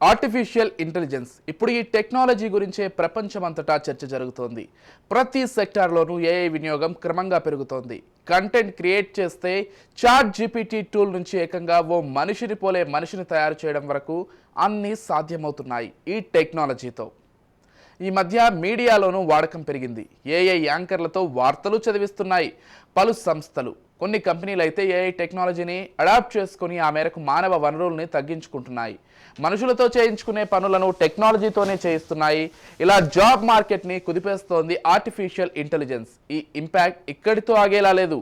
Artificial intelligence ఇప్పుడు ఈ technology గురించే ప్రపంచమంతటా చర్చ జరుగుతోంది. ప్రతి సెక్టార్లోనూ ఏఐ వినియోగం క్రమంగా పెరుగుతోంది. కంటెంట్ క్రియేట్ చేస్తే చాట్ జీపీటీ టూల్ నుంచి ఏకంగా ఓ మనిషిని పోలే మనిషిని తయారు చేయడం వరకు అన్నీ సాధ్యమవుతున్నాయి ఈ టెక్నాలజీతో ఈ మధ్య మీడియాలోనూ వాడకం పెరిగింది. ఏఐ యాంకర్లతో వార్తలు చదివిస్తున్నాయి. పలు సంస్థలు కొన్ని కంపెనీలు అయితే ఏఐ టెక్నాలజీని అడాప్ట్ చేసుకుని ఆ మేరకు మానవ వనరుల్ని తగ్గించుకుంటున్నాయి. మనుషులతో చేయించుకునే పనులను టెక్నాలజీతోనే చేయిస్తున్నాయి. ఇలా జాబ్ మార్కెట్ని కుదిపేస్తోంది ఆర్టిఫిషియల్ ఇంటెలిజెన్స్ ఈ ఇంపాక్ట్ ఇక్కడితో ఆగేలా లేదు.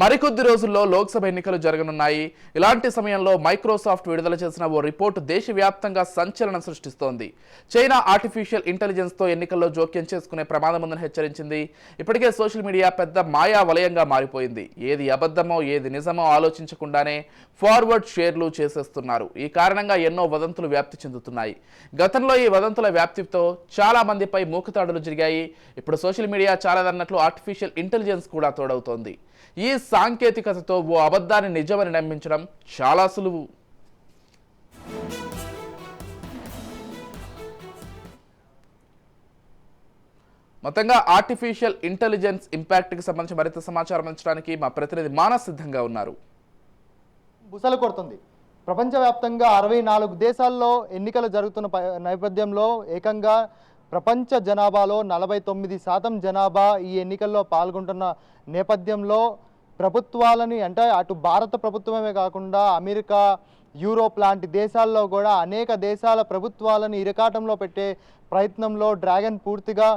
మరికొద్ది రోజుల్లో లోక్సభ ఎన్నికలు జరగనున్నాయి. ఇలాంటి సమయంలో మైక్రోసాఫ్ట్ విడుదల చేసిన ఓ రిపోర్టు దేశవ్యాప్తంగా సంచలనం సృష్టిస్తోంది. చైనా ఆర్టిఫిషియల్ ఇంటెలిజెన్స్తో ఎన్నికల్లో జోక్యం చేసుకునే ప్రమాదం ఉందని హెచ్చరించింది. ఇప్పటికే సోషల్ మీడియా పెద్ద మాయా వలయంగా మారిపోయింది. ఏది అబద్ధమో ఏది నిజమో ఆలోచించకుండానే ఫార్వర్డ్ షేర్లు చేసేస్తున్నారు. ఈ కారణంగా ఎన్నో వదంతులు వ్యాప్తి చెందుతున్నాయి. గతంలో ఈ వదంతుల వ్యాప్తితో చాలా మందిపై మూకుతాడులు జరిగాయి. ఇప్పుడు సోషల్ మీడియా చాలాదన్నట్లు ఆర్టిఫిషియల్ ఇంటెలిజెన్స్ కూడా తోడవుతోంది. ఈ సాంకేతికతతో ఓ అబద్ధాన్ని నిజమని నమ్మించడం చాలా సులువు. మొత్తంగా ఆర్టిఫిషియల్ ఇంటెలిజెన్స్ ఇంపాక్ట్కి సంబంధించి మరింత సమాచారం అందించడానికి మా ప్రతినిధి మానస్ సిద్ధంగా ఉన్నారు. బుసలు కొడుతుంది. ప్రపంచవ్యాప్తంగా అరవై నాలుగు దేశాల్లో ఎన్నికలు జరుగుతున్న ప- నేపథ్యంలో ఏకంగా ప్రపంచ జనాభాలో నలభై తొమ్మిది శాతం జనాభా ఈ ఎన్నికల్లో పాల్గొంటున్న నేపథ్యంలో ప్రభుత్వాలని అంటే అటు భారత ప్రభుత్వమే కాకుండా అమెరికా యూరోప్ లాంటి దేశాల్లో కూడా అనేక దేశాల ప్రభుత్వాలను ఇరకాటంలో పెట్టే ప్రయత్నంలో డ్రాగన్ పూర్తిగా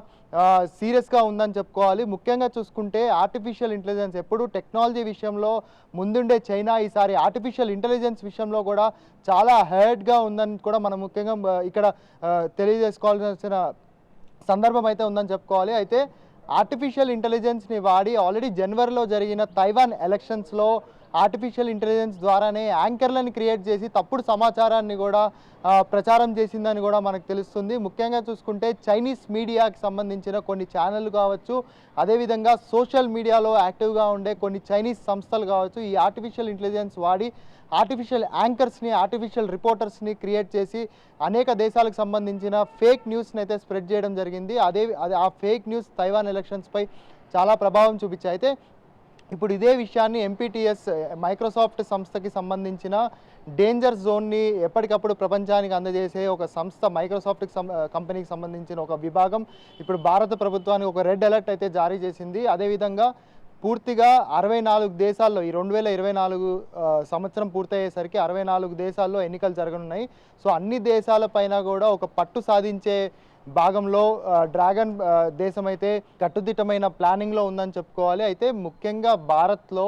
సీరియస్గా ఉందని చెప్పుకోవాలి. ముఖ్యంగా చూసుకుంటే ఆర్టిఫిషియల్ ఇంటెలిజెన్స్ ఎప్పుడు టెక్నాలజీ విషయంలో ముందుండే చైనా ఈసారి ఆర్టిఫిషియల్ ఇంటెలిజెన్స్ విషయంలో కూడా చాలా హెడ్గా ఉందని కూడా మనం ముఖ్యంగా ఇక్కడ తెలియజేసుకోవాల్సిన సందర్భం అయితే ఉందని చెప్పుకోవాలి. అయితే ఆర్టిఫిషియల్ ఇంటెలిజెన్స్ని వాడి ఆల్రెడీ జనవరిలో జరిగిన తైవాన్ ఎలక్షన్స్లో ఆర్టిఫిషియల్ ఇంటెలిజెన్స్ ద్వారానే యాంకర్లను క్రియేట్ చేసి తప్పుడు సమాచారాన్ని కూడా ప్రచారం చేసిందని కూడా మనకు తెలుస్తుంది. ముఖ్యంగా చూసుకుంటే చైనీస్ మీడియాకి సంబంధించిన కొన్ని ఛానళ్ళు కావచ్చు అదేవిధంగా సోషల్ మీడియాలో యాక్టివ్గా ఉండే కొన్ని చైనీస్ సంస్థలు కావచ్చు ఈ ఆర్టిఫిషియల్ ఇంటెలిజెన్స్ వాడి ఆర్టిఫిషియల్ యాంకర్స్ని ఆర్టిఫిషియల్ రిపోర్టర్స్ని క్రియేట్ చేసి అనేక దేశాలకు సంబంధించిన ఫేక్ న్యూస్ని అయితే స్ప్రెడ్ చేయడం జరిగింది. అదే అది ఆ ఫేక్ న్యూస్ తైవాన్ ఎలక్షన్స్పై చాలా ప్రభావం చూపించాయి. అయితే ఇప్పుడు ఇదే విషయాన్ని ఎంపీటీఎస్ మైక్రోసాఫ్ట్ సంస్థకి సంబంధించిన డేంజర్ జోన్ని ఎప్పటికప్పుడు ప్రపంచానికి అందజేసే ఒక సంస్థ మైక్రోసాఫ్ట్కి కంపెనీకి సంబంధించిన ఒక విభాగం. ఇప్పుడు భారత ప్రభుత్వానికి ఒక రెడ్ అలర్ట్ అయితే జారీ చేసింది. అదేవిధంగా పూర్తిగా అరవై నాలుగు దేశాల్లో ఈ రెండు వేల ఇరవై నాలుగు సంవత్సరం పూర్తయ్యేసరికి అరవై నాలుగు దేశాల్లో ఎన్నికలు జరగనున్నాయి. సో అన్ని దేశాలపైన కూడా ఒక పట్టు సాధించే భాగంలో డ్రాగన్ దేశం అయితే కట్టుదిట్టమైన ప్లానింగ్లో ఉందని చెప్పుకోవాలి. అయితే ముఖ్యంగా భారత్లో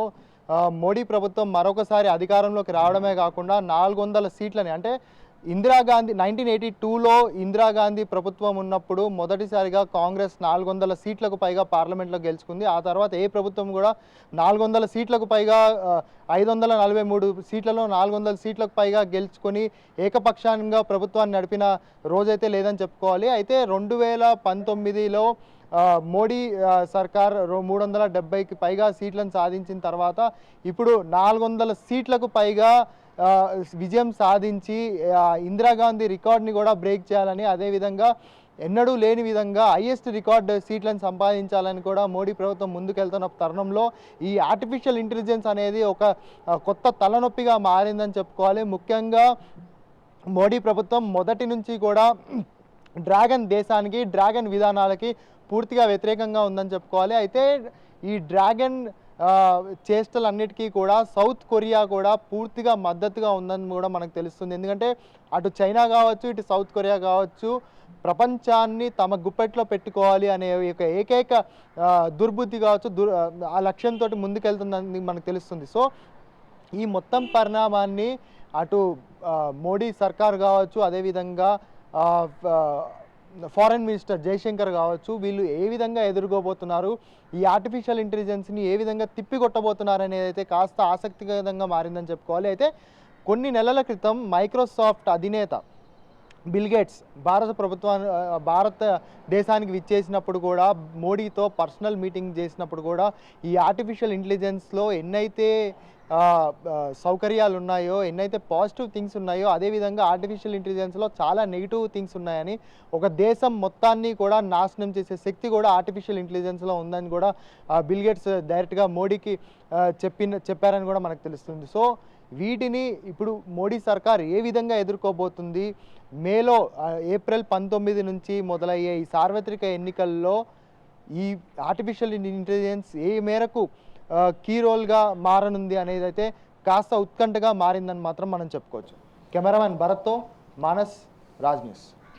మోడీ ప్రభుత్వం మరొకసారి అధికారంలోకి రావడమే కాకుండా నాలుగు వందల సీట్లని అంటే ఇందిరాగాంధీ నైన్టీన్ ఎయిటీ టూలో ఇందిరాగాంధీ ప్రభుత్వం ఉన్నప్పుడు మొదటిసారిగా కాంగ్రెస్ నాలుగు వందల సీట్లకు పైగా పార్లమెంట్లో గెలుచుకుంది. ఆ తర్వాత ఏ ప్రభుత్వం కూడా నాలుగు వందల సీట్లకు పైగా ఐదు వందల నలభై మూడు సీట్లలో నాలుగు వందల సీట్లకు పైగా గెలుచుకొని ఏకపక్షంగా ప్రభుత్వాన్ని నడిపిన రోజైతే లేదని చెప్పుకోవాలి. అయితే రెండు వేల పంతొమ్మిదిలో మోడీ సర్కార్ రో- మూడు వందల డెబ్బైకి పైగా సీట్లను సాధించిన తర్వాత ఇప్పుడు నాలుగు వందల సీట్లకు పైగా విజయం సాధించి ఇందిరాగాంధీ రికార్డ్ని కూడా బ్రేక్ చేయాలని అదేవిధంగా ఎన్నడూ లేని విధంగా హైయెస్ట్ రికార్డ్ సీట్లను సంపాదించాలని కూడా మోడీ ప్రభుత్వం ముందుకెళ్తున్న తరుణంలో ఈ ఆర్టిఫిషియల్ ఇంటెలిజెన్స్ అనేది ఒక కొత్త తలనొప్పిగా మారిందని చెప్పుకోవాలి. ముఖ్యంగా మోడీ ప్రభుత్వం మొదటి నుంచి కూడా డ్రాగన్ దేశానికి డ్రాగన్ విధానాలకి పూర్తిగా వ్యతిరేకంగా ఉందని చెప్పుకోవాలి. అయితే ఈ డ్రాగన్ చేష్టలన్నిటికీ కూడా సౌత్ కొరియా కూడా పూర్తిగా మద్దతుగా ఉందని కూడా మనకు తెలుస్తుంది. ఎందుకంటే అటు చైనా కావచ్చు ఇటు సౌత్ కొరియా కావచ్చు ప్రపంచాన్ని తమ గుప్పెట్లో పెట్టుకోవాలి అనే ఒక ఏకైక దుర్బుద్ధి కావచ్చు దుర్ ఆ లక్ష్యంతో ముందుకెళ్తుందని మనకు తెలుస్తుంది. సో ఈ మొత్తం పరిణామాన్ని అటు మోడీ సర్కార్ కావచ్చు అదేవిధంగా ఫారెన్ మినిస్టర్ జయశంకర్ కావచ్చు వీళ్ళు ఏ విధంగా ఎదుర్కోబోతున్నారు ఈ ఆర్టిఫిషియల్ ఇంటెలిజెన్స్ని ఏ విధంగా తిప్పికొట్టబోతున్నారు అనేది అయితే కాస్త ఆసక్తికరంగా మారిందని చెప్పుకోవాలి. అయితే కొన్ని నెలల క్రితం మైక్రోసాఫ్ట్ అధినేత బిల్గేట్స్ భారత ప్రభుత్వాన్ని భారత దేశానికి విచ్చేసినప్పుడు కూడా మోడీతో పర్సనల్ మీటింగ్ చేసినప్పుడు కూడా ఈ ఆర్టిఫిషియల్ ఇంటెలిజెన్స్లో ఎన్నైతే సౌకర్యాలు ఉన్నాయో ఎన్నైతే పాజిటివ్ థింగ్స్ ఉన్నాయో అదేవిధంగా ఆర్టిఫిషియల్ ఇంటెలిజెన్స్లో చాలా నెగిటివ్ థింగ్స్ ఉన్నాయని ఒక దేశం మొత్తాన్ని కూడా నాశనం చేసే శక్తి కూడా ఆర్టిఫిషియల్ ఇంటెలిజెన్స్లో ఉందని కూడా బిల్గేట్స్ బిల్ గేట్స్ డైరెక్ట్గా మోడీకి చెప్పిన చెప్పారని కూడా మనకు తెలుస్తుంది. సో వీటిని ఇప్పుడు మోడీ సర్కార్ ఏ విధంగా ఎదుర్కోబోతుంది? మేలో ఏప్రిల్ పంతొమ్మిది నుంచి మొదలయ్యే ఈ సార్వత్రిక ఎన్నికల్లో ఈ ఆర్టిఫిషియల్ ఇంటెలిజెన్స్ ఏ మేరకు కీ రోల్గా మారనుంది అనేది అయితే కాస్త ఉత్కంఠగా మారిందని మాత్రం మనం చెప్పుకోవచ్చు. కెమెరామెన్ భరత్తో మానస్ రాజ్ న్యూస్.